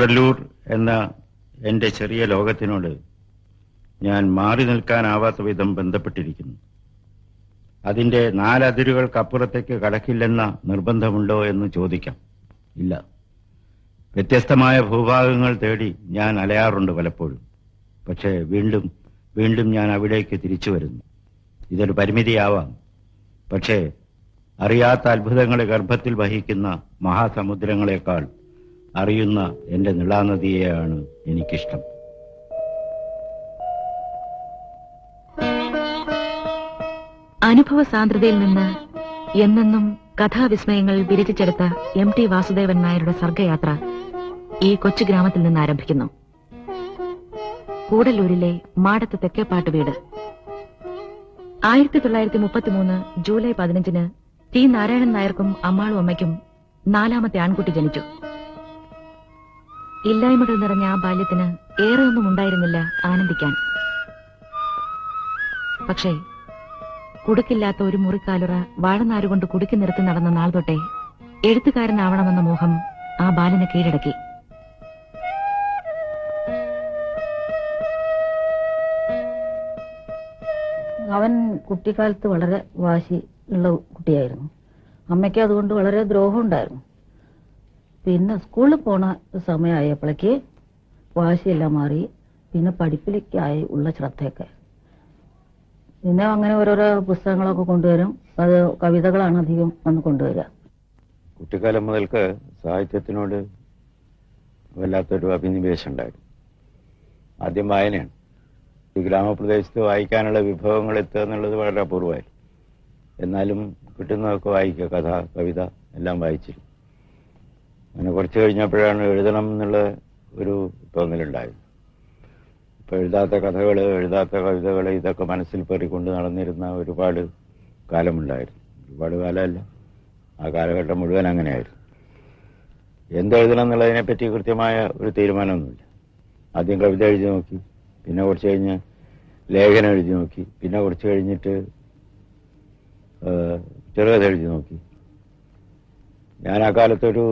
കൂടല്ലൂർ എന്ന എന്റെ ചെറിയ ലോകത്തിനോട് ഞാൻ മാറി നിൽക്കാനാവാത്ത വിധം ബന്ധപ്പെട്ടിരിക്കുന്നു. അതിന്റെ നാലതിരുകൾക്കപ്പുറത്തേക്ക് കടക്കില്ലെന്ന നിർബന്ധമുണ്ടോ എന്ന് ചോദിക്കാം. ഇല്ല. വ്യത്യസ്തമായ ഭൂഭാഗങ്ങൾ തേടി ഞാൻ അലയാറുണ്ട് പലപ്പോഴും. പക്ഷേ വീണ്ടും വീണ്ടും ഞാൻ അവിടേക്ക് തിരിച്ചു വരുന്നു. ഇതൊരു പരിമിതിയാവാം. പക്ഷേ അറിയാത്ത അത്ഭുതങ്ങളെ ഗർഭത്തിൽ വഹിക്കുന്ന മഹാസമുദ്രങ്ങളെക്കാൾ അറിയുന്ന എന്റെ നിളാനദിയെയാണ് എനിക്കിഷ്ടം. അനുഭവ സാന്ദ്രതയിൽ നിന്ന് എന്നെന്നും കഥാവിസ്മയങ്ങൾ വിരചിച്ചെടുത്ത എം ടി വാസുദേവൻ നായരുടെ സർഗയാത്ര ഈ കൊച്ചു ഗ്രാമത്തിൽ നിന്ന് ആരംഭിക്കുന്നു. കൂടല്ലൂരിലെ മാടത്ത് തെക്കേപ്പാട്ട് വീട്. ആയിരത്തി തൊള്ളായിരത്തി മുപ്പത്തിമൂന്ന് ജൂലൈ പതിനഞ്ചിന് ടി നാരായണൻ നായർക്കും അമ്മാളും അമ്മയ്ക്കും നാലാമത്തെ ആൺകുട്ടി ജനിച്ചു. ഇല്ലായ്മകൾ നിറഞ്ഞ ആ ബാല്യത്തിന് ഏറെയൊന്നും ഉണ്ടായിരുന്നില്ല ആനന്ദിക്കാൻ. പക്ഷേ കുടുക്കില്ലാത്ത ഒരു മുറിക്കാലുറ വാഴനാരുകൊണ്ട് കുടുക്കി നിർത്തി നടന്ന നാൾ തൊട്ടേ എഴുത്തുകാരനാവണമെന്ന മോഹം ആ ബാലനെ കീഴടക്കി. അവൻ കുട്ടിക്കാലത്ത് വളരെ വാശി ഉള്ള കുട്ടിയായിരുന്നു. അമ്മയ്ക്ക് അതുകൊണ്ട് വളരെ ദ്രോഹം ഉണ്ടായിരുന്നു പിന്നെ സ്കൂളിൽ പോണ സമയമായപ്പോഴേക്ക് വാശിയെല്ലാം മാറി. പിന്നെ പഠിപ്പിലേക്കായി ഉള്ള ശ്രദ്ധയൊക്കെ. പിന്നെ അങ്ങനെ ഓരോരോ പുസ്തകങ്ങളൊക്കെ കൊണ്ടുവരും. അത് കവിതകളാണ് അധികം വന്ന് കൊണ്ടുവരിക. കുട്ടിക്കാലം മുതൽക്ക് സാഹിത്യത്തിനോട് വല്ലാത്തൊരു അഭിനിവേശം ഉണ്ടായിരുന്നു. ആദ്യം വായനയാണ്. ഈ ഗ്രാമപ്രദേശത്ത് വായിക്കാനുള്ള വിഭവങ്ങൾ എത്തുക എന്നുള്ളത് വളരെ അപൂർവമായിരുന്നു. എന്നാലും കിട്ടുന്നതൊക്കെ വായിക്കുക കഥ കവിത എല്ലാം വായിച്ചിരുന്നു. അങ്ങനെ കുറച്ച് കഴിഞ്ഞപ്പോഴാണ് എഴുതണം എന്നുള്ള ഒരു തോന്നലുണ്ടായത്. ഇപ്പൊ എഴുതാത്ത കഥകൾ എഴുതാത്ത കവിതകൾ ഇതൊക്കെ മനസ്സിൽ പെറിക്കൊണ്ട് നടന്നിരുന്ന ഒരുപാട് കാലമുണ്ടായിരുന്നു. ഒരുപാട് കാലമല്ല. ആ കാലഘട്ടം മുഴുവൻ അങ്ങനെയായിരുന്നു. എന്തെഴുതണം എന്നുള്ളതിനെ പറ്റി കൃത്യമായ ഒരു തീരുമാനമൊന്നുമില്ല. ആദ്യം കവിത എഴുതി നോക്കി പിന്നെ കുറച്ച് കഴിഞ്ഞ് ലേഖനം എഴുതി നോക്കി പിന്നെ കുറച്ച് കഴിഞ്ഞിട്ട് ചെറുകഥ എഴുതി നോക്കി. ഞാൻ ആ കാലത്തൊരു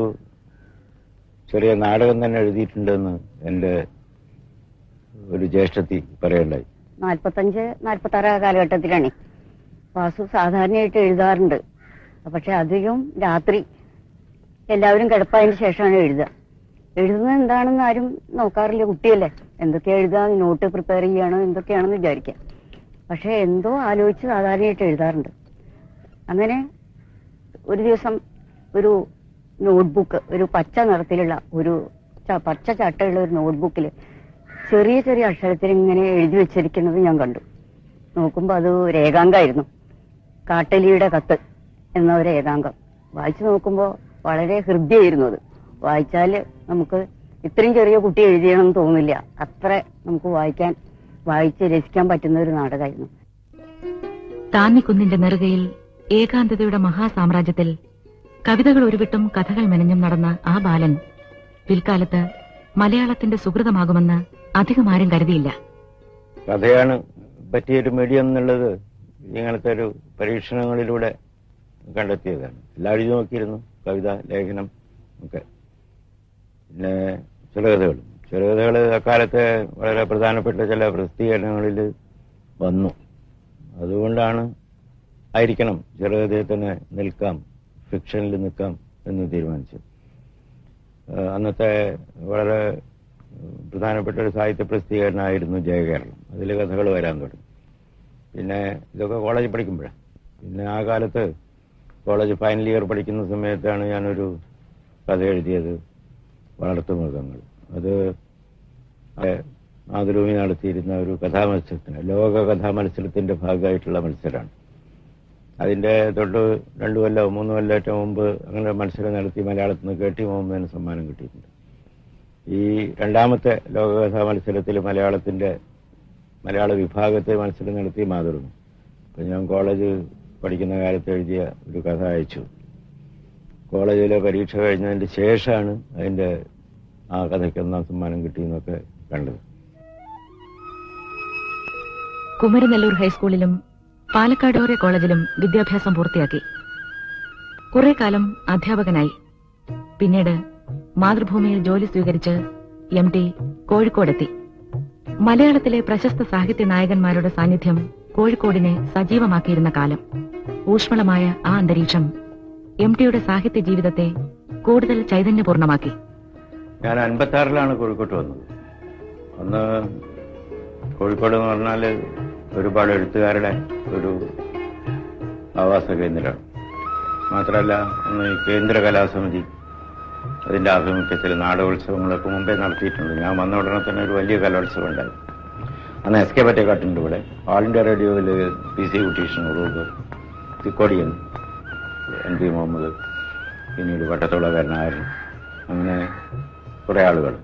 ചെറിയ നാടകം തന്നെ എഴുതിയിട്ടുണ്ടെന്ന് എന്റെ ഒരു ജ്യേഷ്ഠത്തി പറയണ്ടായി. നാൽപ്പത്തഞ്ച് നാൽപ്പത്തി ആറ് കാലഘട്ടത്തിലാണ്. വാസു സാധാരണയായിട്ട് എഴുതാറുണ്ട്. പക്ഷെ അധികം രാത്രി എല്ലാവരും കിടപ്പായതിന് ശേഷമാണ് എഴുതുക. എഴുതുന്നത് എന്താണെന്ന് ആരും നോക്കാറില്ല. കുട്ടിയല്ലേ. എന്തൊക്കെ എഴുതാ നോട്ട് പ്രിപ്പയർ ചെയ്യണോ? എന്തൊക്കെയാണെന്ന് വിചാരിക്കാം പക്ഷെ എന്തോ ആലോചിച്ച് സാധാരണയായിട്ട് എഴുതാറുണ്ട്. അങ്ങനെ ഒരു ദിവസം ഒരു നോട്ട്ബുക്ക് ഒരു പച്ച നിറത്തിലുള്ള ഒരു പച്ച ചട്ടയുള്ള ഒരു നോട്ട്ബുക്കിൽ ചെറിയ ചെറിയ അക്ഷരത്തിൽ ഇങ്ങനെ എഴുതി വെച്ചിരിക്കുന്നത് ഞാൻ കണ്ടു. നോക്കുമ്പോൾ അത് ഒരു ഏകാംഗമായിരുന്നു. കാട്ടലിയുടെ കത്ത് എന്ന ഒരു ഏകാംഗം. വായിച്ചു നോക്കുമ്പോൾ വളരെ ഹൃദ്യമായിരുന്നു അത്. വായിച്ചാൽ നമുക്ക് ഇത്രയും ചെറിയ കുട്ടി എഴുതിയണമെന്ന് തോന്നില്ല അത്ര നമുക്ക് വായിക്കാൻ വായിച്ച് രസിക്കാൻ പറ്റുന്ന ഒരു നാടകമായിരുന്നു. താന്നിക്കുന്നിന്റെ നെറുകയിൽ ഏകാന്തതയുടെ മഹാസാമ്രാജ്യത്തിൽ കവിതകൾ ഒരുവിട്ടും കഥകൾ മെനഞ്ഞും നടന്ന ആ ബാലൻ പിൽക്കാലത്ത് മലയാളത്തിന്റെ സുഹൃതമാകുമെന്ന് അധികം ആരും കരുതിയില്ല. കഥയാണ് പറ്റിയൊരു മീഡിയം എന്നുള്ളത് ഇങ്ങനത്തെ ഒരു പരീക്ഷണങ്ങളിലൂടെ കണ്ടെത്തിയതാണ്. എല്ലാവരും നോക്കിയിരുന്നു കവിത ലേഖനം ഒക്കെ. പിന്നെ ചെറുകഥകളും ചെറുകഥകൾ അക്കാലത്തെ വളരെ പ്രധാനപ്പെട്ട ചില പ്രസിദ്ധീകരണങ്ങളിൽ വന്നു. അതുകൊണ്ടാണ് ആയിരിക്കണം ചെറുകഥയെ തന്നെ നിൽക്കാം. ഫിക്ഷനിൽ നിൽക്കാം എന്ന് തീരുമാനിച്ചു. അന്നത്തെ വളരെ പ്രധാനപ്പെട്ട ഒരു സാഹിത്യ പ്രസിദ്ധീകരണമായിരുന്നു ജയകേരളം. അതിൽ കഥകൾ വരാൻ തുടങ്ങി. പിന്നെ ഇതൊക്കെ കോളേജിൽ പഠിക്കുമ്പോഴാണ് പിന്നെ ആ കാലത്ത് കോളേജ് ഫൈനൽ ഇയർ പഠിക്കുന്ന സമയത്താണ് ഞാനൊരു കഥ എഴുതിയത് വളർത്തുമൃഗങ്ങൾ അത് മാതൃഭൂമി നടത്തിയിരുന്ന ഒരു കഥാമത്സരത്തിന് ലോക കഥാ മത്സരത്തിന്റെ ഭാഗമായിട്ടുള്ള മത്സരമാണ്. അതിന്റെ തൊട്ട് രണ്ടു കൊല്ലോ മൂന്ന് ഏറ്റവും മുമ്പ് അങ്ങനെ മത്സരം നടത്തി മലയാളത്തിൽ നിന്ന് കെ ടി മുഹമ്മദിന് സമ്മാനം കിട്ടിയിട്ടുണ്ട്. ഈ രണ്ടാമത്തെ ലോകകഥാ മത്സരത്തിൽ മലയാളത്തിന്റെ മലയാള വിഭാഗത്തെ മത്സരം നടത്തി മാതൃന്നു അപ്പൊ ഞാൻ കോളേജ് പഠിക്കുന്ന കാലത്ത് എഴുതിയ ഒരു കഥ അയച്ചു. കോളേജിലെ പരീക്ഷ കഴിഞ്ഞതിന്റെ ശേഷമാണ് അതിന്റെ ആ കഥയ്ക്ക് ഒന്നാം സമ്മാനം കിട്ടിയെന്നൊക്കെ കണ്ടത്. കുമരനെല്ലൂർ ഹൈസ്കൂളിലും പാലക്കാടോറെ കോളേജിലും വിദ്യാഭ്യാസം പൂർത്തിയാക്കി. കുറെ കാലം അധ്യാപകനായി. പിന്നീട് മാതൃഭൂമിയിൽ ജോലി സ്വീകരിച്ച് എം ടി കോഴിക്കോടെത്തി. മലയാളത്തിലെ പ്രശസ്ത സാഹിത്യ നായകന്മാരുടെ സാന്നിധ്യം കോഴിക്കോടിനെ സജീവമാക്കിയിരുന്ന കാലം. ഊഷ്മളമായ ആ അന്തരീക്ഷം എം ടിയുടെ സാഹിത്യ ജീവിതത്തെ കൂടുതൽ ചൈതന്യപൂർണമാക്കി. ഞാൻ അൻപത്തി ആറിലാണ് കോഴിക്കോട്ട് വന്നത്. അന്ന് കോഴിക്കോട് എന്ന് പറഞ്ഞാൽ ഒരുപാട് എഴുത്തുകാരുടെ ഒരു ആവാസ കേന്ദ്രമാണ്. മാത്രമല്ല ഈ കേന്ദ്ര കലാസമിതി അതിന്റെ ആഭിമുഖ്യത്തിൽ നാടോത്സവങ്ങളൊക്കെ മുമ്പേ നടത്തിയിട്ടുണ്ട്. ഞാൻ വന്ന ഉടനെ തന്നെ ഒരു വലിയ കലോത്സവം ഉണ്ടായിരുന്നു അന്ന് എസ് കെ പറ്റേക്കാട്ടുണ്ട് ഇവിടെ. ഓൾ ഇന്ത്യ റേഡിയോയിൽ പി സി കുട്ടീഷൻ ഉറൂബ് തിക്കോടിയൻ എൻ പി മുഹമ്മദ് പിന്നീട് വട്ടത്തുള്ളകാരനായർ അങ്ങനെ കുറെ ആളുകൾ.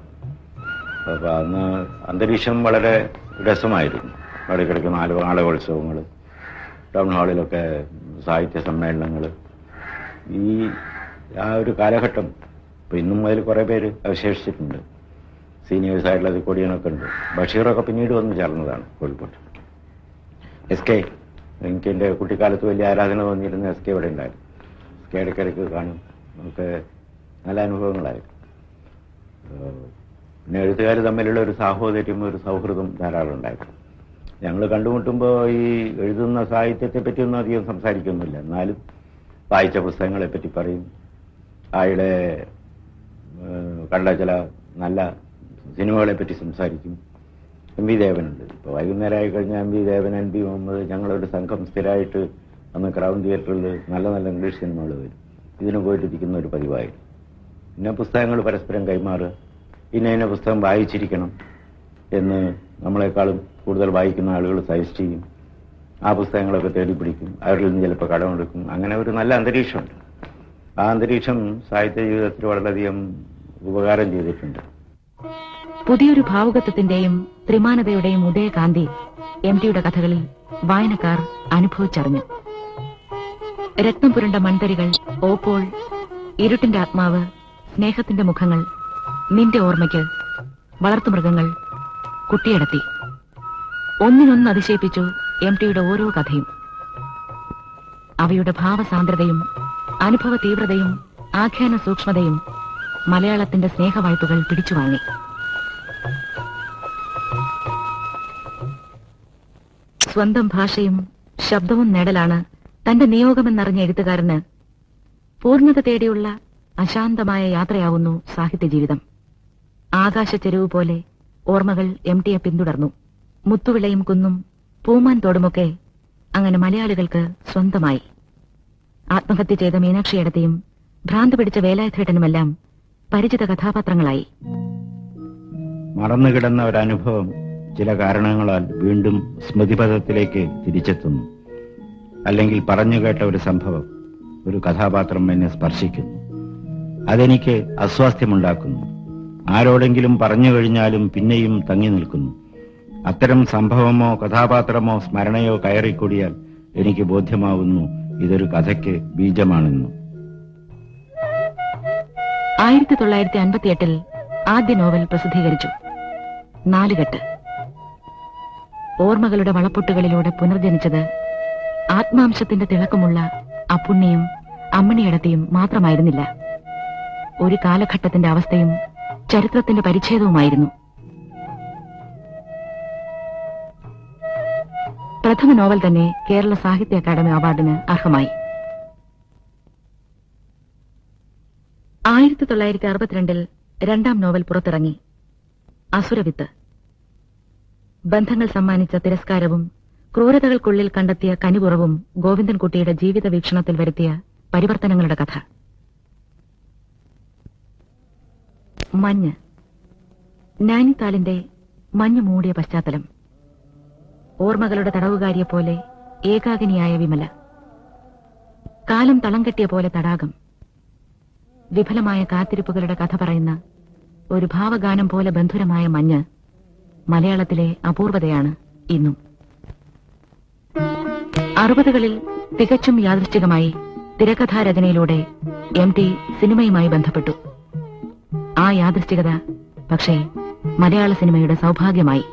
അപ്പൊ അന്ന് അന്തരീക്ഷം വളരെ രസമായിരുന്നു. ഇടയ്ക്കിടയ്ക്ക് നാല് നാടകോത്സവങ്ങൾ ടൗൺ ഹാളിലൊക്കെ സാഹിത്യ സമ്മേളനങ്ങൾ ഈ ആ ഒരു കാലഘട്ടം ഇപ്പം ഇന്നും മുതൽ കുറേ പേര് അവശേഷിച്ചിട്ടുണ്ട്. സീനിയേഴ്സ് ആയിട്ടുള്ള കൊടിയനൊക്കെ ഉണ്ട്. ബഷീറൊക്കെ പിന്നീട് വന്ന് ചേർന്നതാണ് കോഴിക്കോട്ട്. എസ് കെ എനിക്ക് എന്റെ കുട്ടിക്കാലത്ത് വലിയ ആരാധന തോന്നിയിരുന്ന എസ് കെ ഇവിടെ ഉണ്ടായിരുന്നു. എസ് കെ ഇടയ്ക്കിടയ്ക്ക് കാണും. നമുക്ക് നല്ല അനുഭവങ്ങളായിരുന്നു. പിന്നെ എഴുത്തുകാർ തമ്മിലുള്ള ഒരു സാഹോദര്യം ഒരു സൗഹൃദം ധാരാളം ഉണ്ടായിരുന്നു. ഞങ്ങൾ കണ്ടുമുട്ടുമ്പോൾ ഈ എഴുതുന്ന സാഹിത്യത്തെ പറ്റിയൊന്നും അധികം സംസാരിക്കുന്നില്ല എന്നാലും വായിച്ച പുസ്തകങ്ങളെ പറ്റി പറയും ഏഹ് കണ്ട ചില നല്ല സിനിമകളെ പറ്റി സംസാരിക്കും. എം വി ദേവനുണ്ട്. ഇപ്പോൾ വൈകുന്നേരമായി കഴിഞ്ഞാൽ M V Devan N P Muhammad ഞങ്ങളൊരു സംഘം സ്ഥിരമായിട്ട് അന്ന് ക്രൗൺ തിയേറ്ററിൽ നല്ല നല്ല ഇംഗ്ലീഷ് സിനിമകൾ വരും. ഇതിന് പോയിട്ടിരിക്കുന്ന ഒരു പതിവായിരുന്നു. ഇന്ന പുസ്തകങ്ങൾ പരസ്പരം കൈമാറുക ഇന്ന ഇന്ന പുസ്തകം വായിച്ചിരിക്കണം എന്ന് നമ്മളെക്കാളും കൂടുതൽ വായിക്കുന്ന ആളുകൾ സജസ്റ്റ് ചെയ്യും. ആ പുസ്തകങ്ങളൊക്കെ തേടി പിടിക്കും അവരിൽ നിന്ന് ചിലപ്പോൾ കടമെടുക്കും അങ്ങനെ ഒരു നല്ല അന്തരീക്ഷമുണ്ട്. ആ അന്തരീക്ഷം സാഹിത്യ ജീവിതത്തിൽ വളരെയധികം ഉപകാരം ചെയ്തിട്ടുണ്ട്. പുതിയൊരു ഭാവുകത്വത്തിന്റെയും ത്രിമാനതയുടെയും ഉദയകാന്തി എം ടിയുടെ കഥകളിൽ വായനക്കാർ അനുഭവിച്ചറിഞ്ഞു. രത്നം പുരണ്ട മൺതരികൾ ഓപ്പോൾ ഇരുട്ടിന്റെ ആത്മാവ് സ്നേഹത്തിന്റെ മുഖങ്ങൾ നിന്റെ ഓർമ്മയ്ക്ക് വളർത്തുമൃഗങ്ങൾ കുട്ടിയടത്തി. ഒന്നിനൊന്ന് അതിശയിപ്പിച്ചു എം ടിയുടെ ഓരോ കഥയും. അവയുടെ ഭാവസാന്ദ്രതയും അനുഭവ തീവ്രതയും ആഖ്യാന സൂക്ഷ്മതയും മലയാളത്തിന്റെ സ്നേഹവായ്പകൾ പിടിച്ചുവാങ്ങി സ്വന്തം ഭാഷയും ശബ്ദവും നേടലാണ് തന്റെ നിയോഗമെന്നറിഞ്ഞ എഴുത്തുകാരന് പൂർണത തേടിയുള്ള അശാന്തമായ യാത്രയാവുന്നു സാഹിത്യ ജീവിതം ആകാശ ചെരുവ് പോലെ ഓർമ്മകൾ എം ടിയെ പിന്തുടർന്നു. മുത്തുവിളയും കുന്നും പൂമാൻ തോടുമൊക്കെ അങ്ങനെ മലയാളികൾക്ക് സ്വന്തമായി. ആത്മഹത്യ ചെയ്ത മീനാക്ഷിയടത്തെയും ഭ്രാന്ത് പിടിച്ച വേലായുധേട്ടനുമെല്ലാം പരിചിത കഥാപാത്രങ്ങളായി. മറന്നുകിടന്ന ഒരനുഭവം ചില കാരണങ്ങളാൽ വീണ്ടും സ്മൃതിപഥത്തിലേക്ക് തിരിച്ചെത്തുന്നു. അല്ലെങ്കിൽ പറഞ്ഞു കേട്ട ഒരു സംഭവം ഒരു കഥാപാത്രം എന്നെ സ്പർശിക്കുന്നു. അതെനിക്ക് അസ്വാസ്ഥ്യമുണ്ടാക്കുന്നു. ആരോടെങ്കിലും പറഞ്ഞു കഴിഞ്ഞാലും പിന്നെയും തങ്ങി നിൽക്കുന്നു. അത്തരം സംഭവമോ കഥാപാത്രമോ സ്മരണയോ കയറിക്കൂടിയാൽ എനിക്ക് ബോധ്യമാവുന്നു ഇതൊരു കഥയ്ക്ക് ബീജമാണെന്നു. ആയിരത്തി തൊള്ളായിരത്തി അൻപത്തിയെട്ടിൽ ആദ്യ നോവൽ പ്രസിദ്ധീകരിച്ചു. നാലുകെട്ട്. ഓർമ്മകളുടെ വളപ്പൊട്ടുകളിലൂടെ പുനർജനിച്ചത് ആത്മാംശത്തിന്റെ തിളക്കമുള്ള അപ്പുണ്ണിയും അമ്മിണിയടത്തിയും മാത്രമായിരുന്നില്ല. ഒരു കാലഘട്ടത്തിന്റെ അവസ്ഥയും ചരിത്രത്തിന്റെ പരിച്ഛേദവുമായിരുന്നു. പ്രഥമ നോവൽ തന്നെ കേരള സാഹിത്യ അക്കാദമി അവാർഡിന് അർഹമായി. ആയിരത്തി തൊള്ളായിരത്തി അറുപത്തിരണ്ടിൽ രണ്ടാം നോവൽ പുറത്തിറങ്ങി. അസുരവിത്ത്. ബന്ധങ്ങൾ സമ്മാനിച്ച തിരസ്കാരവും ക്രൂരതകൾക്കുള്ളിൽ കണ്ടെത്തിയ കനിപുറവും ഗോവിന്ദൻകുട്ടിയുടെ ജീവിത വീക്ഷണത്തിൽ വരുത്തിയ പരിവർത്തനങ്ങളുടെ കഥ. മഞ്ഞ്. നാനിത്താലിന്റെ മഞ്ഞ് മൂടിയ പശ്ചാത്തലം. ഓർമ്മകളുടെ തടവുകാരിയെ പോലെ ഏകാഗിനിയായ വിമല. കാലം തളം കെട്ടിയ പോലെ തടാകം. വിഫലമായ കാത്തിരിപ്പുകളുടെ കഥ പറയുന്ന ഒരു ഭാവഗാനം പോലെ ബന്ധുരമായ മഞ്ഞ് മലയാളത്തിലെ അപൂർവതയാണ് ഇന്നും. അറുപതുകളിൽ തികച്ചും യാദൃശ്ചികമായി തിരക്കഥാരചനയിലൂടെ എം ടി സിനിമയുമായി ബന്ധപ്പെട്ടു. ആ യാദൃശ്ചികത പക്ഷേ മലയാള സിനിമയുടെ സൗഭാഗ്യമായി.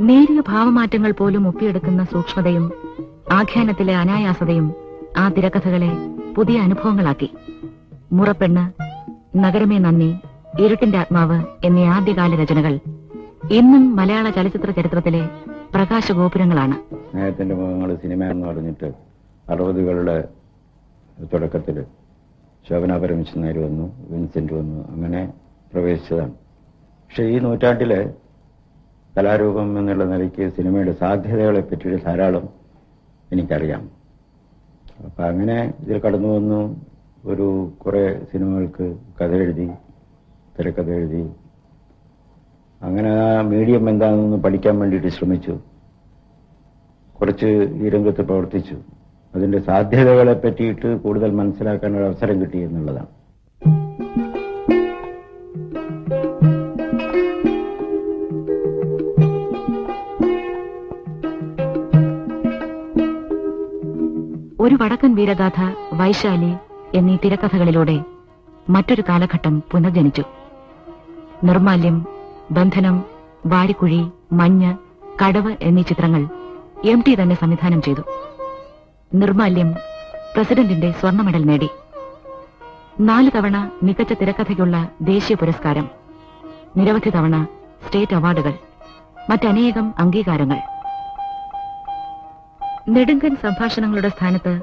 നേരിയ ഭാവമാറ്റങ്ങൾ പോലും ഒപ്പിയെടുക്കുന്ന സൂക്ഷ്മതയും ആഖ്യാനത്തിലെ അനായാസതയും ആ തിരക്കഥകളെ പുതിയ അനുഭവങ്ങളാക്കി. മുറപ്പെണ്ണ് നഗരമേ നന്ദി ഇരുട്ടിന്റെ ആത്മാവ് എന്നീ ആദ്യകാല രചനകൾ ഇന്നും മലയാള ചലച്ചിത്ര ചരിത്രത്തിലെ പ്രകാശഗോപുരങ്ങളാണ്. സ്നേഹത്തിന്റെ മുഖങ്ങൾ സിനിമ എന്ന് പറഞ്ഞിട്ട് അറുപതുകളുടെ തുടക്കത്തിൽ ശോഭന പരമേശ്വരൻ വന്നു വിൻസെന്റ് വന്നു അങ്ങനെ പ്രവേശിച്ചതാണ്. പക്ഷെ ഈ നൂറ്റാണ്ടിലെ കലാരൂപം എന്നുള്ള നിലയ്ക്ക് സിനിമയുടെ സാധ്യതകളെ പറ്റിയിട്ട് ധാരാളം എനിക്കറിയാം. അപ്പം അങ്ങനെ ഇതിൽ കടന്നു വന്നു. ഒരു കുറേ സിനിമകൾക്ക് കഥ എഴുതി തിരക്കഥ എഴുതി. അങ്ങനെ ആ മീഡിയം എന്താണെന്ന് പഠിക്കാൻ വേണ്ടിയിട്ട് ശ്രമിച്ചു. കുറച്ച് ഈ രംഗത്ത് പ്രവർത്തിച്ചു. അതിന്റെ സാധ്യതകളെ പറ്റിയിട്ട് കൂടുതൽ മനസ്സിലാക്കാൻ ഒരു അവസരം കിട്ടി എന്നുള്ളതാണ്. ഒരു വടക്കൻ വീരഗാഥ വൈശാലി എന്നീ തിരക്കഥകളിലൂടെ മറ്റൊരു കാലഘട്ടം പുനർജനിച്ചു. നിർമാല്യം ബന്ധനം വാരിക്കുഴി മഞ്ഞ് കടവ് എന്നീ ചിത്രങ്ങൾ എം ടി തന്നെ സംവിധാനം ചെയ്തു. നിർമാല്യം പ്രസിഡന്റിന്റെ സ്വർണ മെഡൽ നേടി. നാല് തവണ മികച്ച തിരക്കഥയ്ക്കുള്ള ദേശീയ പുരസ്കാരം. നിരവധി തവണ സ്റ്റേറ്റ് അവാർഡുകൾ. മറ്റനേകം അംഗീകാരങ്ങൾ. നെടുങ്കൻ സംഭാഷണങ്ങളുടെ സ്ഥാനത്ത്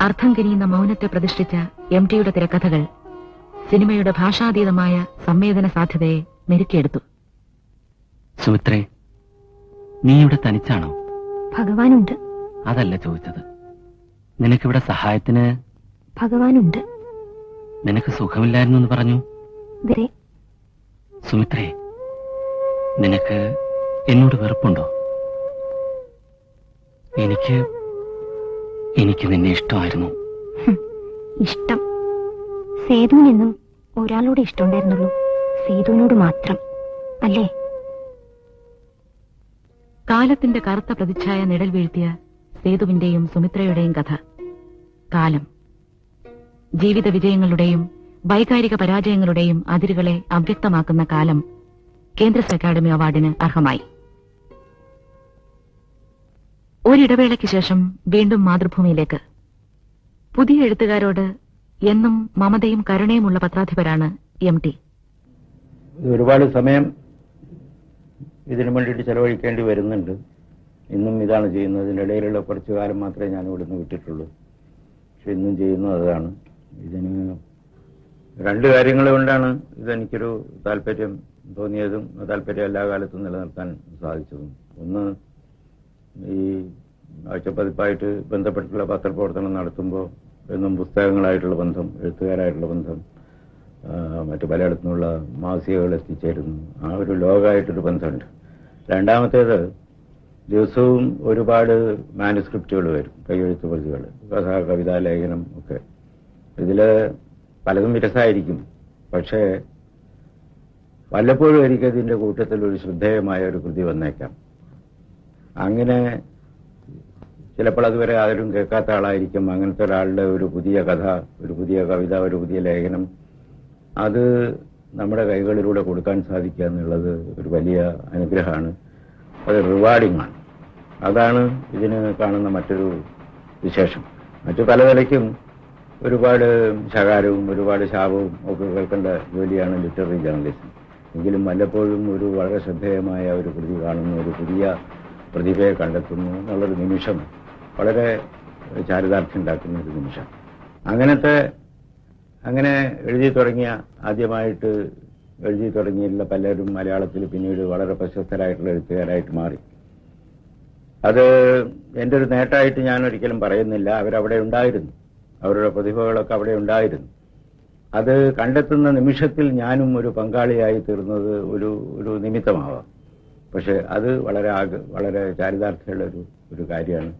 അർത്ഥം കനിയുന്ന മൗനത്തെ പ്രതിഷ്ഠിച്ച എം ടിയുടെ തിരക്കഥകൾ സിനിമയുടെ ഭാഷാതീതമായ സംവേദന സാധ്യതയെ മെരുക്കിയെടുത്തു സുമിത്രേ നീ ഇവിടെ തനിച്ചാണോ? ഭഗവാനുണ്ട്. അതല്ല ചോദിച്ചത്. നിനക്കിവിടെ സഹായത്തിന് ഭഗവാനുണ്ട്. നിനക്ക് സുഖമില്ലായിരുന്നു എന്ന് പറഞ്ഞു? സുമിത്രേ നിനക്ക് എന്നോട് വെറുപ്പുണ്ടോ? എനിക്ക് എനിക്ക് നിന്നെ ഇഷ്ടമായിരുന്നു. ഇഷ്ടം. സേതുവിനെന്നും ഒരാളോട് ഇഷ്ടമുണ്ടായിരുന്നുള്ളൂ. സേതുവിനോട് മാത്രം അല്ലേ? കാലത്തിന്റെ കറുത്ത പ്രതിച്ഛായ നിഴൽ വീഴ്ത്തിയ സേതുവിന്റെയും സുമിത്രയുടെയും കഥ. കാലം. ജീവിത വിജയങ്ങളുടെയും വൈകാരിക പരാജയങ്ങളുടെയും അതിരുകളെ അവ്യക്തമാക്കുന്ന കാലം കേന്ദ്ര അക്കാദമി അവാർഡിന് അർഹമായി. ഒരിടവേളയ്ക്ക് ശേഷം വീണ്ടും മാതൃഭൂമിയിലേക്ക്. പുതിയ എഴുത്തുകാരോട് എന്നും മമതയും കരുണയുമുള്ള പത്രാധിപരാണ് എം ടി. ഒരുപാട് സമയം ഇതിനു വേണ്ടിയിട്ട് ചെലവഴിക്കേണ്ടി വരുന്നുണ്ട്. ഇന്നും ഇതാണ് ചെയ്യുന്നത്. ഇതിനിടയിലുള്ള കുറച്ചു കാലം മാത്രമേ ഞാൻ ഇവിടുന്ന് വിട്ടിട്ടുള്ളൂ. പക്ഷെ ഇന്നും ചെയ്യുന്നത് അതാണ്. ഇതിന് രണ്ട് കാര്യങ്ങൾ കൊണ്ടാണ് ഇതെനിക്കൊരു താല്പര്യം തോന്നിയതും താല്പര്യം എല്ലാ കാലത്തും നിലനിർത്താൻ സാധിച്ചതും. ഒന്ന് ഈ ആഴ്ചപ്പതിപ്പായിട്ട് ബന്ധപ്പെട്ടിട്ടുള്ള പത്രപ്രവർത്തനം നടത്തുമ്പോൾ എന്നും പുസ്തകങ്ങളായിട്ടുള്ള ബന്ധം എഴുത്തുകാരായിട്ടുള്ള ബന്ധം മറ്റു പലയിടത്തു നിന്നുള്ള മാസികകൾ എത്തിച്ചേരുന്നു. ആ ഒരു ലോകമായിട്ടൊരു ബന്ധമുണ്ട്. രണ്ടാമത്തേത് ദിവസവും ഒരുപാട് മാനുസ്ക്രിപ്റ്റുകൾ വരും കൈയെഴുത്ത് പ്രതികൾ കഥ കവിതാ ലേഖനം ഒക്കെ. ഇതിൽ പലതും വിരസായിരിക്കും പക്ഷേ വല്ലപ്പോഴും എനിക്കതിന്റെ കൂട്ടത്തിൽ ഒരു ശ്രദ്ധേയമായ ഒരു കൃതി വന്നേക്കാം. അങ്ങനെ ചിലപ്പോൾ അതുവരെ ആരും കേൾക്കാത്ത ആളായിരിക്കും. അങ്ങനത്തെ ഒരാളുടെ ഒരു പുതിയ കഥ ഒരു പുതിയ കവിത ഒരു പുതിയ ലേഖനം അത് നമ്മുടെ കൈകളിലൂടെ കൊടുക്കാൻ സാധിക്കുക എന്നുള്ളത് ഒരു വലിയ അനുഗ്രഹമാണ്. അത് റിവാർഡിംഗ് ആണ്. അതാണ് ഇതിന് കാണുന്ന മറ്റൊരു വിശേഷം. മറ്റു പല നിലയ്ക്കും ഒരുപാട് ശകാരവും ഒരുപാട് ശാപവും ഒക്കെ കേൾക്കേണ്ട ജോലിയാണ് ലിറ്റററി ജേർണലിസം എങ്കിലും വല്ലപ്പോഴും ഒരു വളരെ ശ്രദ്ധേയമായ ഒരു കൃതി കാണുന്ന ഒരു പുതിയ പ്രതിഭയെ കണ്ടെത്തുന്നു എന്നുള്ളൊരു നിമിഷം വളരെ ചാരിതാർത്ഥ്യം ഉണ്ടാക്കുന്ന ഒരു നിമിഷം. അങ്ങനത്തെ അങ്ങനെ എഴുതി തുടങ്ങിയ ആദ്യമായിട്ട് എഴുതി തുടങ്ങിയിട്ടുള്ള പലരും മലയാളത്തിൽ പിന്നീട് വളരെ പ്രശസ്തരായിട്ടുള്ള എഴുത്തുകാരായിട്ട് മാറി. അത് എന്റെ ഒരു നേട്ടമായിട്ട് ഞാൻ ഒരിക്കലും പറയുന്നില്ല. അവരവിടെ ഉണ്ടായിരുന്നു. അവരുടെ പ്രതിഭകളൊക്കെ അവിടെ ഉണ്ടായിരുന്നു. അത് കണ്ടെത്തുന്ന നിമിഷത്തിൽ ഞാനും ഒരു പങ്കാളിയായി തീർന്നത് ഒരു ഒരു നിമിത്തമാവാം. പക്ഷെ അത് വളരെ ആഗ വളരെ ചാരിതാർത്ഥ്യമുള്ള ഒരു ഒരു കാര്യമാണ്.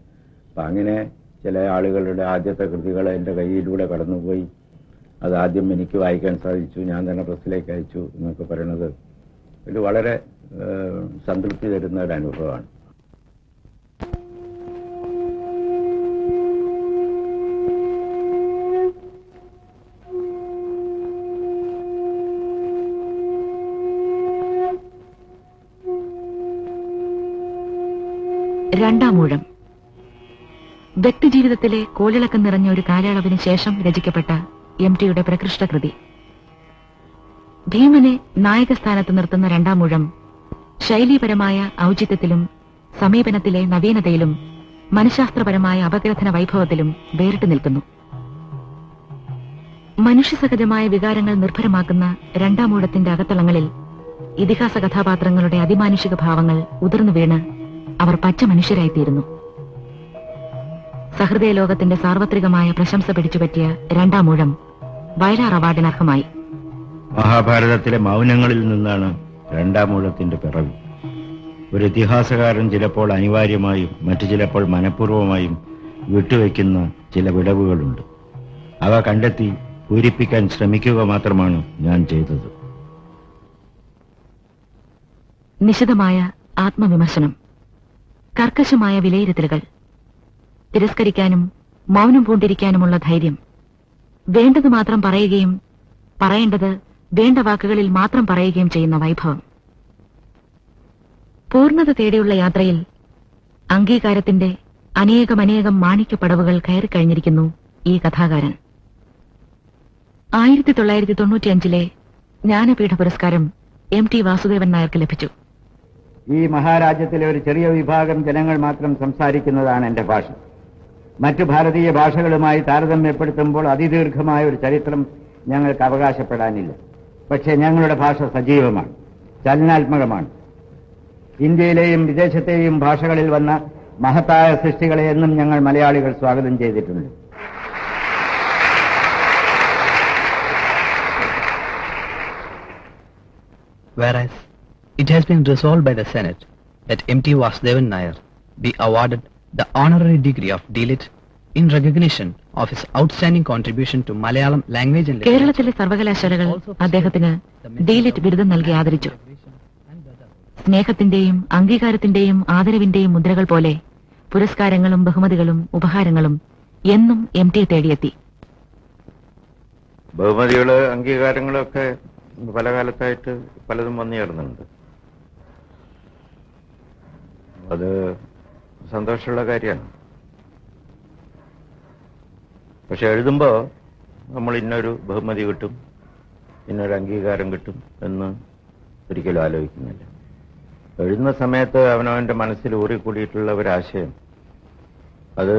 അപ്പം അങ്ങനെ ചില ആളുകളുടെ ആദ്യത്തെ കൃതികൾ എന്റെ കയ്യിലൂടെ കടന്നുപോയി. അത് ആദ്യം എനിക്ക് വായിക്കാൻ സാധിച്ചു. ഞാൻ തന്നെ പ്രസ്സിലേക്ക് അയച്ചു എന്നൊക്കെ പറയുന്നത് ഒരു വളരെ സംതൃപ്തി തരുന്ന ഒരു അനുഭവമാണ്. രണ്ടാം ഊഴം. വ്യക്തിജീവിതത്തിലെ കോളിളക്കം നിറഞ്ഞ ഒരു കാലയളവിന് ശേഷം രചിക്കപ്പെട്ട എം ടിയുടെ പ്രകൃഷ്ട കൃതി. ഭീമനെ നായകസ്ഥാനത്ത് നിർത്തുന്ന രണ്ടാം മുഴം ശൈലീപരമായ ഔചിത്യത്തിലും സമീപനത്തിലെ നവീനതയിലും മനഃശാസ്ത്രപരമായ അപഗ്രഥന വൈഭവത്തിലും വേറിട്ട് നിൽക്കുന്നു. മനുഷ്യസഹജമായ വികാരങ്ങൾ നിർഭരമാക്കുന്ന രണ്ടാം ഊഴത്തിന്റെ അകത്തളങ്ങളിൽ ഇതിഹാസ കഥാപാത്രങ്ങളുടെ അതിമാനുഷിക ഭാവങ്ങൾ ഉതിർന്നു വീണ് അവർ പച്ച മനുഷ്യരായിത്തീരുന്നു. സഹൃദയ ലോകത്തിന്റെ സാർവത്രികമായ പ്രശംസ പിടിച്ചുപറ്റിയ രണ്ടാം ഊഴം വയലാർ അവാർഡിനർഹമായി. മഹാഭാരതത്തിലെ മൗനങ്ങളിൽ നിന്നാണ് രണ്ടാം ഊഴത്തിന്റെ പിറവി. ഒരു ഇതിഹാസകാരൻ ചിലപ്പോൾ അനിവാര്യമായും മറ്റു ചിലപ്പോൾ മനഃപൂർവമായും വിട്ടുവയ്ക്കുന്ന ചില വിടവുകളുണ്ട്. അവ കണ്ടെത്തി പൂരിപ്പിക്കാൻ ശ്രമിക്കുക മാത്രമാണ് ഞാൻ ചെയ്തത്. നിശിതമായ ആത്മവിമർശനം. കർക്കശമായ വിലയിരുത്തലുകൾ. തിരസ്കരിക്കാനും മൗനം പൂണ്ടിരിക്കാനുമുള്ള ധൈര്യം. വേണ്ടത് മാത്രം പറയുകയും പറയേണ്ടത് വേണ്ട വാക്കുകളിൽ മാത്രം പറയുകയും ചെയ്യുന്ന വൈഭവം. പൂർണത തേടിയുള്ള യാത്രയിൽ അംഗീകാരത്തിന്റെ അനേകമനേകം മാണിക്യപ്പടവുകൾ കയറിക്കഴിഞ്ഞിരിക്കുന്നു ഈ കഥാകാരൻ. ആയിരത്തി തൊള്ളായിരത്തി തൊണ്ണൂറ്റിയഞ്ചിലെ ജ്ഞാനപീഠ പുരസ്കാരം എം ടി വാസുദേവൻ നായർക്ക് ലഭിച്ചു. ഈ മഹാരാജ്യത്തിലെ ഒരു ചെറിയ വിഭാഗം ജനങ്ങൾ മാത്രം സംസാരിക്കുന്നതാണ് എന്റെ ഭാഷ. മറ്റു ഭാരതീയ ഭാഷകളുമായി താരതമ്യപ്പെടുത്തുമ്പോൾ അതിദീർഘമായ ഒരു ചരിത്രം ഞങ്ങൾക്ക് അവകാശപ്പെടാനില്ല. പക്ഷേ ഞങ്ങളുടെ ഭാഷ സജീവമാണ് ചലനാത്മകമാണ്. ഇന്ത്യയിലെയും വിദേശത്തെയും ഭാഷകളിൽ വന്ന മഹത്തായ സൃഷ്ടികളെ എന്നും ഞങ്ങൾ മലയാളികൾ സ്വാഗതം ചെയ്തിട്ടുണ്ട്. Whereas it has been resolved by the Senate that M.T. Vasudevan Nair be awarded the honorary degree of D.Lit in recognition of his outstanding contribution to Malayalam language and literature. കേരളത്തിലെ സർവകലാശാലകൾ അദ്ദേഹത്തിന് ഡീലിറ്റ് ബിരുദം നൽകി ആദരിച്ചു സ്നേഹത്തിന്റെയും അംഗീകാരത്തിന്റെയും ആദരവിന്റെയും മുദ്രകൾ പോലെ പുരസ്കാരങ്ങളും ബഹുമതികളും ഉപഹാരങ്ങളും എന്നും എം ടിയെ തേടിയെത്തി ബഹുമതികൾ അംഗീകാരങ്ങളൊക്കെ പല കാലത്തായിട്ട് പലതും വന്നു ചേർന്നുണ്ട് അത് സന്തോഷമുള്ള കാര്യമാണ്. പക്ഷെ എഴുതുമ്പോൾ നമ്മൾ ഇന്നൊരു ബഹുമതി കിട്ടും ഇന്നൊരു അംഗീകാരം കിട്ടും എന്ന് ഒരിക്കലും ആലോചിക്കുന്നില്ല. എഴുതുന്ന സമയത്ത് അവനവന്റെ മനസ്സിൽ ഊറിക്കൂടിയിട്ടുള്ള ഒരാശയം അത്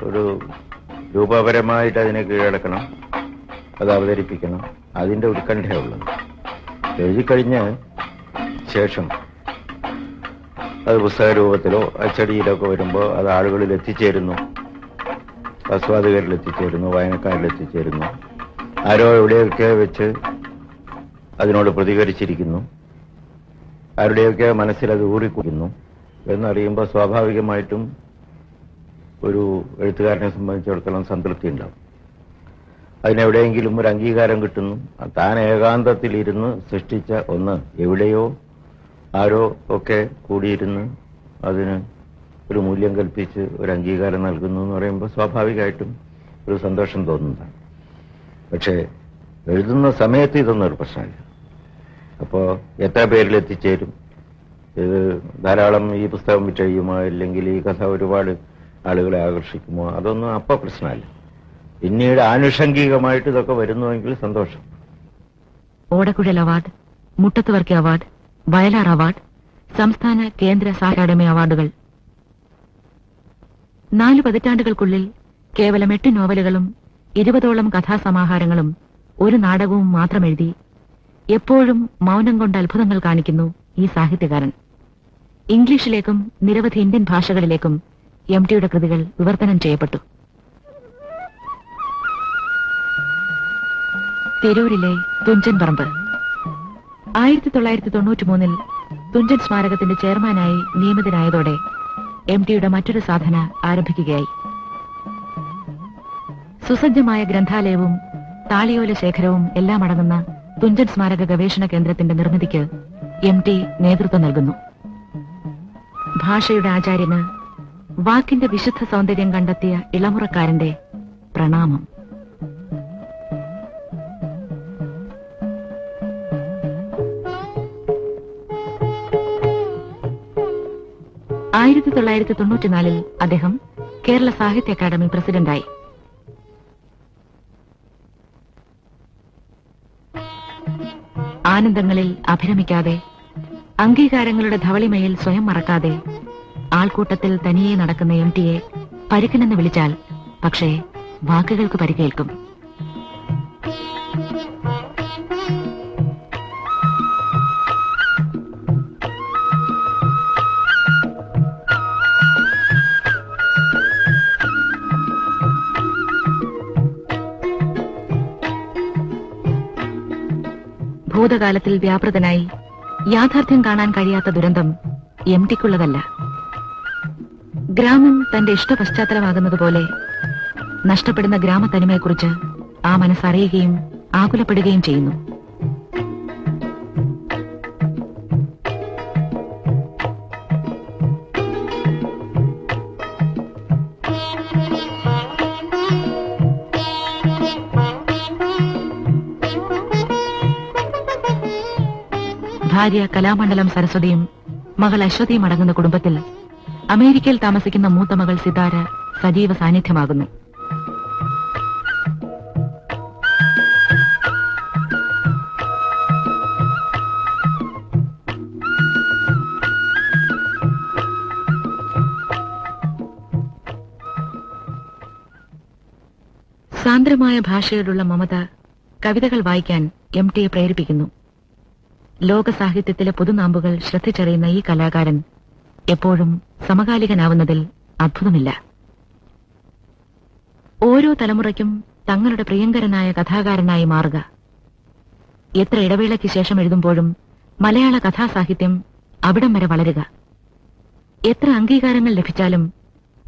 ഒരു രൂപപരമായിട്ട് അതിനെ കീഴടക്കണം അത് അവതരിപ്പിക്കണം അതിന്റെ ഉത്കണ്ഠയുള്ളത് എഴുതിക്കഴിഞ്ഞ് ശേഷം അത് പുസ്തക രൂപത്തിലോ അച്ചടിയിലോ ഒക്കെ വരുമ്പോൾ അത് ആളുകളിൽ എത്തിച്ചേരുന്നു. ആസ്വാദകരിൽ എത്തിച്ചേരുന്നു വായനക്കാരിൽ എത്തിച്ചേരുന്നു ആരോ എവിടെയൊക്കെ വെച്ച് അതിനോട് പ്രതികരിച്ചിരിക്കുന്നു. ആരുടെയൊക്കെ മനസ്സിൽ അത് ഊറിക്കുന്നു എന്നറിയുമ്പോൾ സ്വാഭാവികമായിട്ടും ഒരു എഴുത്തുകാരനെ സംബന്ധിച്ചിടത്തോളം സംതൃപ്തി ഉണ്ടാവും. അതിനെവിടെയെങ്കിലും ഒരു അംഗീകാരം കിട്ടുന്നു. താൻ ഏകാന്തത്തിലിരുന്ന് സൃഷ്ടിച്ച ഒന്ന് എവിടെയോ ആരോ ഒക്കെ കൂടിയിരുന്ന് അതിന് ഒരു മൂല്യം കൽപ്പിച്ച് ഒരു അംഗീകാരം നൽകുന്നു എന്ന് പറയുമ്പോൾ സ്വാഭാവികമായിട്ടും ഒരു സന്തോഷം തോന്നുന്നതാണ്. പക്ഷേ എഴുതുന്ന സമയത്ത് ഇതൊന്നും ഒരു പ്രശ്നമില്ല. അപ്പോൾ എത്ര പേരിൽ എത്തിച്ചേരും? ഇത് ധാരാളം ഈ പുസ്തകം വിറ്റഴിയുമോ? അല്ലെങ്കിൽ ഈ കഥ ഒരുപാട് ആളുകളെ ആകർഷിക്കുമോ? അതൊന്നും അപ്പോൾ പ്രശ്നമല്ല. പിന്നീട് ആനുഷംഗികമായിട്ട് ഇതൊക്കെ വരുന്നുവെങ്കിൽ സന്തോഷം. Odakkuzhal award Muttathuvarkey award Vayalar award സംസ്ഥാന കേന്ദ്ര സാഹിത്യ അവാർഡുകൾ. നാല് പതിറ്റാണ്ടുകൾക്കുള്ളിൽ കേവലം എട്ട് നോവലുകളും ഇരുപതോളം കഥാസമാഹാരങ്ങളും ഒരു നാടകവും മാത്രം എഴുതി എപ്പോഴും മൗനം കൊണ്ട് അത്ഭുതങ്ങൾ കാണിക്കുന്നു ഈ സാഹിത്യകാരൻ. ഇംഗ്ലീഷിലേക്കും നിരവധി ഇന്ത്യൻ ഭാഷകളിലേക്കും എം ടിയുടെ കൃതികൾ വിവർത്തനം ചെയ്യപ്പെട്ടു. തിരൂരിലെ തുഞ്ചൻ പറമ്പ് ആയിരത്തി തൊള്ളായിരത്തി തൊണ്ണൂറ്റി മൂന്നിൽ തുഞ്ചൻ സ്മാരകത്തിന്റെ ചെയർമാനായി നിയമിതനായതോടെ എം ടിയുടെ മറ്റൊരു സാധന ആരംഭിക്കുകയായി. സുസജ്ജമായ ഗ്രന്ഥാലയവും താളിയോല ശേഖരവും എല്ലാം അടങ്ങുന്ന തുഞ്ചൻ സ്മാരക ഗവേഷണ കേന്ദ്രത്തിന്റെ നിർമ്മിതിക്ക് എം ടി നേതൃത്വം നൽകുന്നു. ഭാഷയുടെ ആചാര്യന് വാക്കിന്റെ വിശുദ്ധ സൗന്ദര്യം കണ്ടെത്തിയ ഇളമുറക്കാരന്റെ പ്രണാമം. ആയിരത്തി തൊള്ളായിരത്തി തൊണ്ണൂറ്റിനാലിൽ അദ്ദേഹം കേരള സാഹിത്യ അക്കാദമി പ്രസിഡന്റായി. ആനന്ദങ്ങളിൽ അഭിരമിക്കാതെ അംഗീകാരങ്ങളുടെ ധവളിമയിൽ സ്വയം മറക്കാതെ ആൾക്കൂട്ടത്തിൽ തനിയെ നടക്കുന്ന എം ടിയെ പരിക്കനെന്ന് വിളിച്ചാൽ പക്ഷേ വാക്കുകൾക്ക് പരിക്കേൽക്കും. ഭൂതകാലത്തിൽ വ്യാപൃതനായി യാഥാർത്ഥ്യം കാണാൻ കഴിയാത്ത ദുരന്തം എം ടിക്കുള്ളതല്ല ഗ്രാമം തന്റെ ഇഷ്ട പശ്ചാത്തലമാകുന്നതുപോലെ നഷ്ടപ്പെടുന്ന ഗ്രാമത്തനിമയെക്കുറിച്ച് ആ മനസ്സറിയുകയും ആകുലപ്പെടുകയും ചെയ്യുന്നു. ഭാര്യ കലാമണ്ഡലം സരസ്വതിയും മകൾ അശ്വതിയും അടങ്ങുന്ന കുടുംബത്തിൽ അമേരിക്കയിൽ താമസിക്കുന്ന മൂത്ത മകൾ സിതാര സജീവ സാന്നിധ്യമാകുന്നു. സാന്ദ്രമായ ഭാഷയോടുള്ള മമത കവിതകൾ വായിക്കാൻ എം ടിയെ പ്രേരിപ്പിക്കുന്നു. ലോക സാഹിത്യത്തിലെ പുതുനാമ്പുകൾ ശ്രദ്ധിച്ചറിയുന്ന ഈ കലാകാരൻ എപ്പോഴും സമകാലികനാവുന്നതിൽ അത്ഭുതമില്ല. ഓരോ തലമുറയ്ക്കും തങ്ങളുടെ പ്രിയങ്കരനായ കഥാകാരനായി മാറുക. എത്ര ഇടവേളയ്ക്ക് ശേഷം എഴുതുമ്പോഴും മലയാള കഥാസാഹിത്യം അവിടം വരെ വളരുക. എത്ര അംഗീകാരങ്ങൾ ലഭിച്ചാലും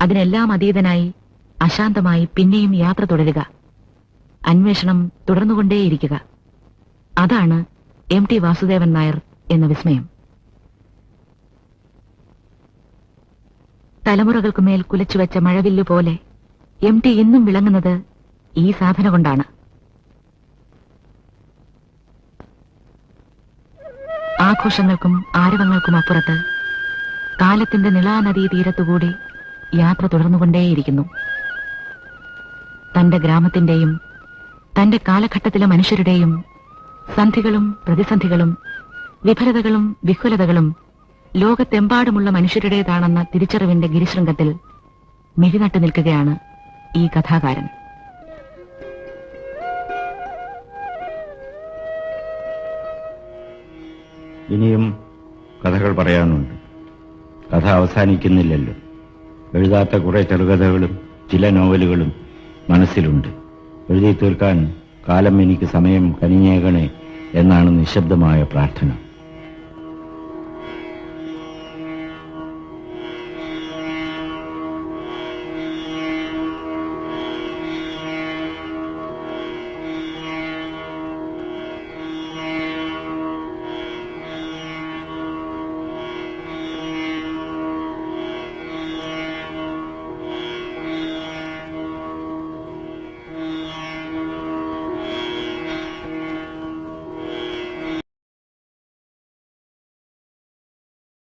അതിനെല്ലാം അതീതനായി അശാന്തമായി പിന്നെയും യാത്ര തുടരുക. അന്വേഷണം തുടർന്നുകൊണ്ടേയിരിക്കുക. അതാണ് എം ടി വാസുദേവൻ നായർ എന്ന വിസ്മയം. തലമുറകൾക്കുമേൽ കുലച്ചുവെച്ച മഴവില്ലു പോലെ എം ടി ഇന്നും വിളങ്ങുന്നത് ഈ സാധന കൊണ്ടാണ്. ആഘോഷങ്ങൾക്കും ആരവങ്ങൾക്കും അപ്പുറത്ത് കാലത്തിന്റെ നിളാനദീ തീരത്തുകൂടി യാത്ര തുടർന്നുകൊണ്ടേയിരിക്കുന്നു. തന്റെ ഗ്രാമത്തിന്റെയും തന്റെ കാലഘട്ടത്തിലെ മനുഷ്യരുടെയും സന്ധികളും പ്രതിസന്ധികളും വിഫലതകളും വിഹുലതകളും ലോകത്തെമ്പാടുമുള്ള മനുഷ്യരുടേതാണെന്ന തിരിച്ചറിവിന്റെ ഗിരിശൃംഗത്തിൽ മിഴിനട്ടു നിൽക്കുകയാണ് ഈ കഥാകാരൻ. ഇനിയും കഥകൾ പറയാനുണ്ട്. കഥ അവസാനിക്കുന്നില്ലല്ലോ. എഴുതാത്ത കുറെ ചെറുകഥകളും ചില നോവലുകളും മനസ്സിലുണ്ട്. എഴുതി തീർക്കാൻ കാലം എനിക്ക് സമയം കനിഞ്ഞേകണേ എന്നാണ് നിശബ്ദമായ പ്രാർത്ഥന.